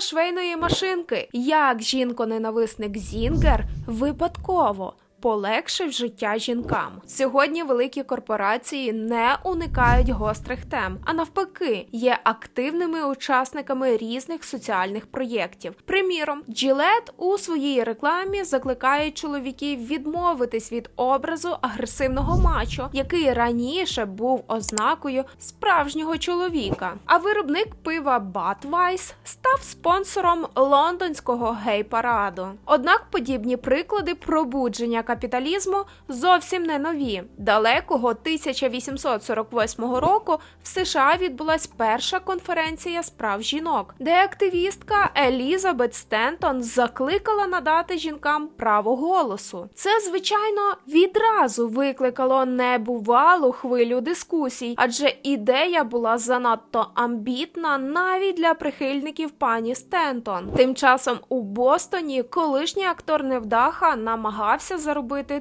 Швейної машинки. Як жінко-ненависник Зінгер випадково. Полегшив життя жінкам. Сьогодні великі корпорації не уникають гострих тем, а навпаки, є активними учасниками різних соціальних проєктів. Приміром, Gillette у своїй рекламі закликає чоловіків відмовитись від образу агресивного мачо, який раніше був ознакою справжнього чоловіка. А виробник пива Budweiser став спонсором лондонського гей-параду. Однак подібні приклади пробудження капіталізму зовсім не нові. Далекого 1848 року в США відбулась перша конференція з прав жінок, де активістка Елізабет Стентон закликала надати жінкам право голосу. Це, звичайно, відразу викликало небувалу хвилю дискусій, адже ідея була занадто амбітна навіть для прихильників пані Стентон. Тим часом у Бостоні колишній актор невдаха намагався заробити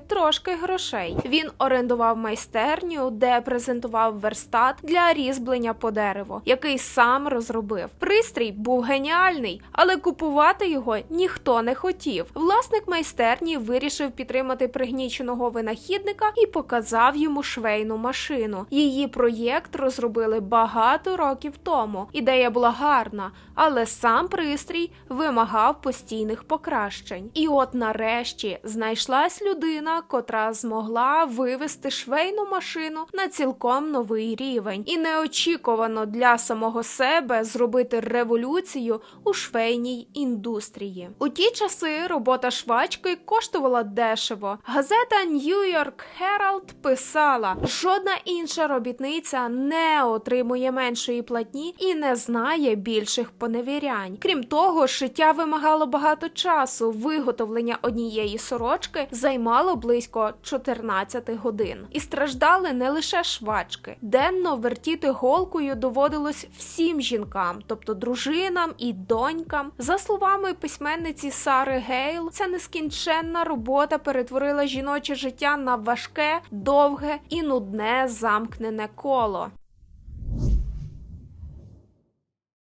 трошки грошей. Він орендував майстерню, де презентував верстат для різьблення по дереву, який сам розробив. Пристрій був геніальний, але купувати його ніхто не хотів. Власник майстерні вирішив підтримати пригніченого винахідника і показав йому швейну машину. Її проєкт розробили багато років тому. Ідея була гарна, але сам пристрій вимагав постійних покращень. І от нарешті знайшлась людина, котра змогла вивести швейну машину на цілком новий рівень, і неочікувано для самого себе зробити революцію у швейній індустрії. У ті часи робота швачки коштувала дешево. Газета New York Herald писала: жодна інша робітниця не отримує меншої платні і не знає більших поневірянь. Крім того, шиття вимагало багато часу. Виготовлення однієї сорочки займало близько 14 годин. І страждали не лише швачки. Денно вертіти голкою доводилось всім жінкам, тобто дружинам і донькам. За словами письменниці Сари Гейл, ця нескінченна робота перетворила жіноче життя на важке, довге і нудне замкнене коло.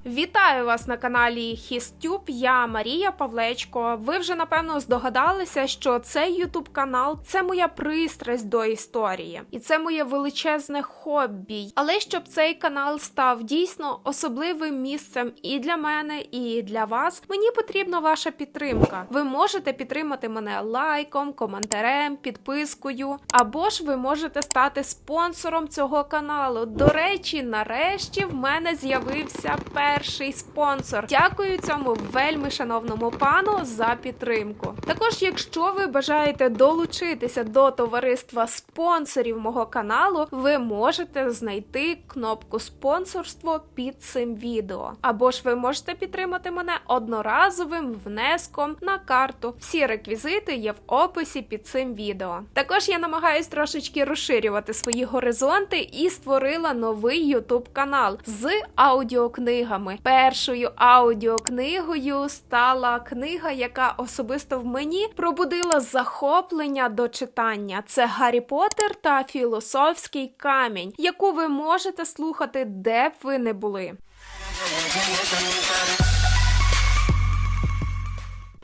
Вітаю вас на каналі Хістюб. Я Марія Павлечко. Ви вже напевно здогадалися, що цей Ютуб канал це моя пристрасть до історії, і це моє величезне хобі. Але щоб цей канал став дійсно особливим місцем і для мене, і для вас, мені потрібна ваша підтримка. Ви можете підтримати мене лайком, коментарем, підпискою, або ж ви можете стати спонсором цього каналу. До речі, нарешті в мене з'явився перший спонсор. Дякую цьому вельми шановному пану за підтримку. Також, якщо ви бажаєте долучитися до товариства спонсорів мого каналу, ви можете знайти кнопку спонсорство під цим відео. Або ж ви можете підтримати мене одноразовим внеском на карту. Всі реквізити є в описі під цим відео. Також я намагаюсь трошечки розширювати свої горизонти і створила новий YouTube канал з аудіокнигами. Першою аудіокнигою стала книга, яка особисто в мені пробудила захоплення до читання. Це Гаррі Поттер та Філософський камінь, яку ви можете слухати, де б ви не були.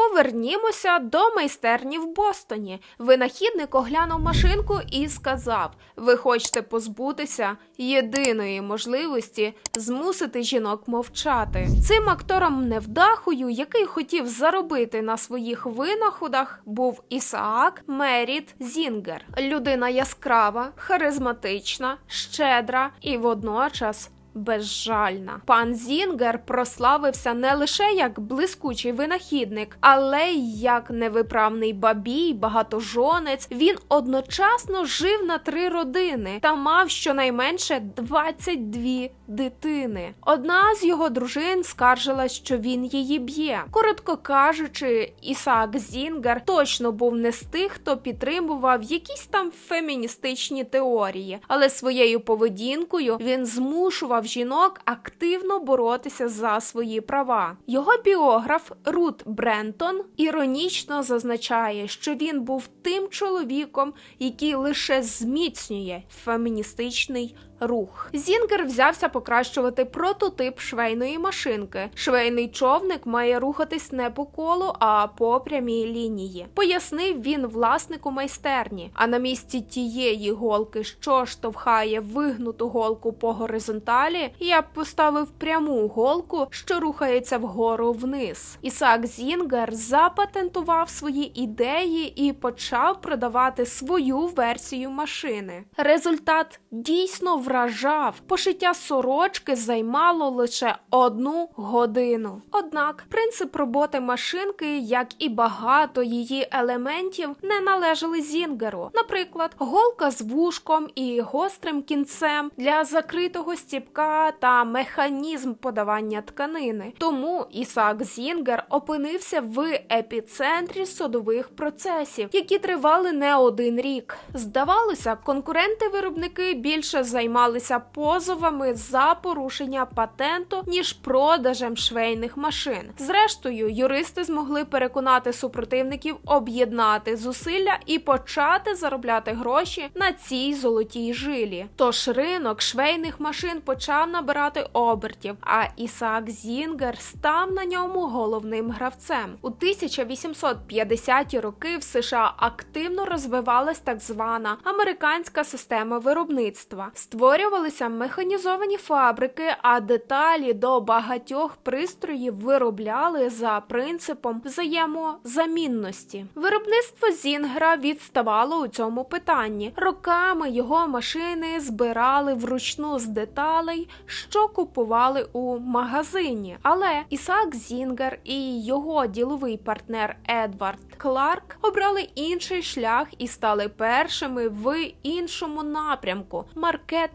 Повернімося до майстерні в Бостоні. Винахідник оглянув машинку і сказав: Ви хочете позбутися єдиної можливості змусити жінок мовчати. Цим актором невдахою, який хотів заробити на своїх винаходах, був Ісаак Меріт Зінгер. Людина яскрава, харизматична, щедра і водночас безжальна. Пан Зінгер прославився не лише як блискучий винахідник, але й як невиправний бабій, багатожонець. Він одночасно жив на три родини та мав щонайменше 22 дитини. Одна з його дружин скаржилась, що він її б'є. Коротко кажучи, Ісаак Зінгер точно був не з тих, хто підтримував якісь там феміністичні теорії, але своєю поведінкою він змушував жінок активно боротися за свої права. Його біограф Рут Брентон іронічно зазначає, що він був тим чоловіком, який лише зміцнює феміністичний рух. Зінгер взявся покращувати прототип швейної машинки. Швейний човник має рухатись не по колу, а по прямій лінії. Пояснив він власнику майстерні. А на місці тієї голки, що штовхає вигнуту голку по горизонталі, я б поставив пряму голку, що рухається вгору вниз. Ісаак Зінгер запатентував свої ідеї і почав продавати свою версію машини. Результат дійсно вражав. Пошиття сорочки займало лише одну годину. Однак принцип роботи машинки, як і багато її елементів, не належали Зінгеру. Наприклад, голка з вушком і гострим кінцем для закритого стіпка та механізм подавання тканини. Тому Ісаак Зінгер опинився в епіцентрі садових процесів, які тривали не один рік. Здавалося, конкуренти-виробники більше займалися позовами за порушення патенту ніж продажем швейних машин. Зрештою, юристи змогли переконати супротивників об'єднати зусилля і почати заробляти гроші на цій золотій жилі. Тож ринок швейних машин почав набирати обертів, а Ісаак Зінгер став на ньому головним гравцем. У 1850-ті роки в США активно розвивалась так звана американська система виробництва. Створювалися механізовані фабрики, а деталі до багатьох пристроїв виробляли за принципом взаємозамінності. Виробництво Зінгера відставало у цьому питанні. Роками його машини збирали вручну з деталей, що купували у магазині. Але Ісаак Зінгер і його діловий партнер Едвард Кларк обрали інший шлях і стали першими в іншому напрямку маркетингу.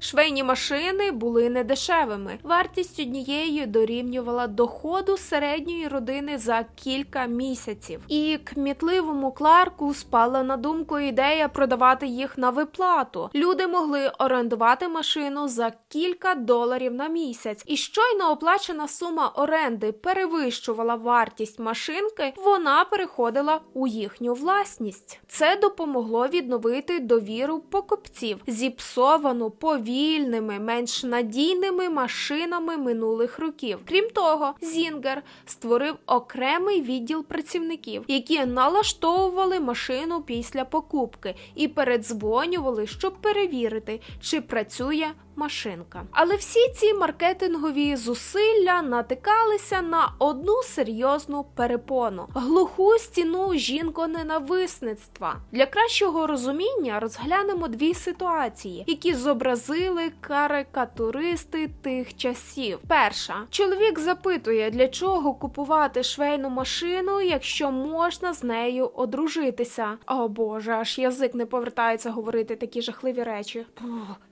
Швейні машини були недешевими. Вартість однієї дорівнювала доходу середньої родини за кілька місяців. І кмітливому Кларку спала на думку ідея продавати їх на виплату. Люди могли орендувати машину за кілька доларів на місяць, і щойно оплачена сума оренди перевищувала вартість машинки, вона переходила у їхню власність. Це допомогло відновити довіру покупців, зіпсовану повільними, менш надійними машинами минулих років. Крім того, Зінгер створив окремий відділ працівників, які налаштовували машину після покупки і передзвонювали, щоб перевірити, чи працює машинка. Але всі ці маркетингові зусилля натикалися на одну серйозну перепону глуху стіну жінконенависництва. Для кращого розуміння розглянемо дві ситуації, які зобразили карикатуристи тих часів. Перша чоловік запитує, для чого купувати швейну машину, якщо можна з нею одружитися. О боже, аж язик не повертається говорити такі жахливі речі.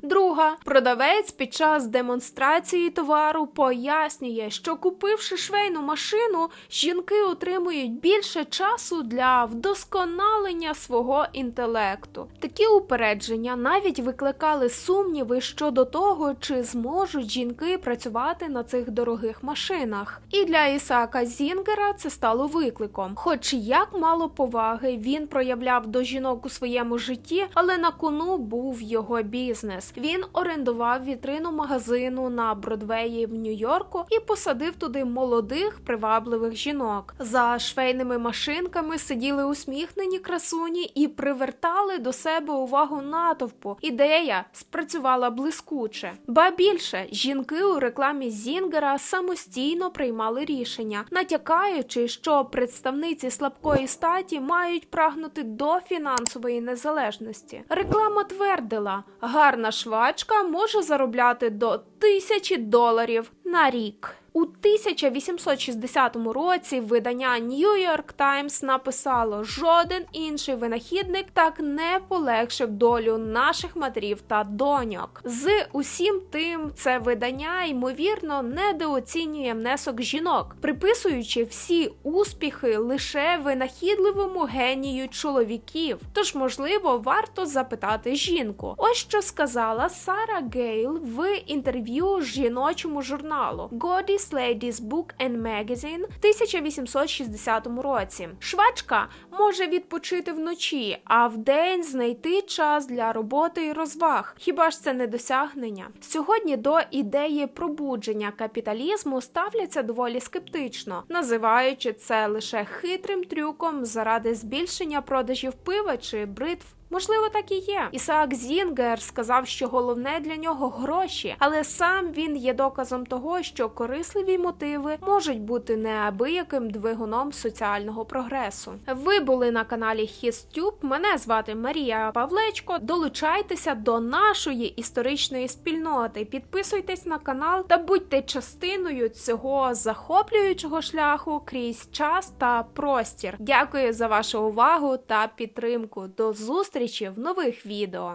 Друга продавець під час демонстрації товару пояснює, що купивши швейну машину, жінки отримують більше часу для вдосконалення свого інтелекту. Такі упередження навіть викликали сумніви щодо того, чи зможуть жінки працювати на цих дорогих машинах. І для Ісаака Зінгера це стало викликом. Хоч як мало поваги він проявляв до жінок у своєму житті, але на кону був його бізнес. Він орендував вітрину магазину на Бродвеї в Нью-Йорку і посадив туди молодих привабливих жінок. За швейними машинками сиділи усміхнені красуні і привертали до себе увагу натовпу. Ідея спрацювала блискуче. Ба більше жінки у рекламі Зінгера самостійно приймали рішення, натякаючи, що представниці слабкої статі мають прагнути до фінансової незалежності. Реклама твердила, гарна швачка може заробляти до тисячі доларів на рік. У 1860 році видання New York Times написало: жоден інший винахідник так не полегшив долю наших матерів та доньок. З усім тим, це видання ймовірно недооцінює внесок жінок, приписуючи всі успіхи лише винахідливому генію чоловіків. Тож, можливо, варто запитати жінку. Ось що сказала Сара Гейл в інтерв'ю жіночому журналу God is Women's Ladies Book and Magazine в 1860 році. Швачка може відпочити вночі, а вдень знайти час для роботи і розваг. Хіба ж це не досягнення? Сьогодні до ідеї пробудження капіталізму ставляться доволі скептично, називаючи це лише хитрим трюком заради збільшення продажів пива чи бритв. Можливо, так і є. Ісаак Зінгер сказав, що головне для нього гроші, але сам він є доказом того, що корисливі мотиви можуть бути неабияким двигуном соціального прогресу. Ви були на каналі HisTube. Мене звати Марія Павлечко. Долучайтеся до нашої історичної спільноти. Підписуйтесь на канал та будьте частиною цього захоплюючого шляху крізь час та простір. Дякую за вашу увагу та підтримку. До зустрічі в нових відео.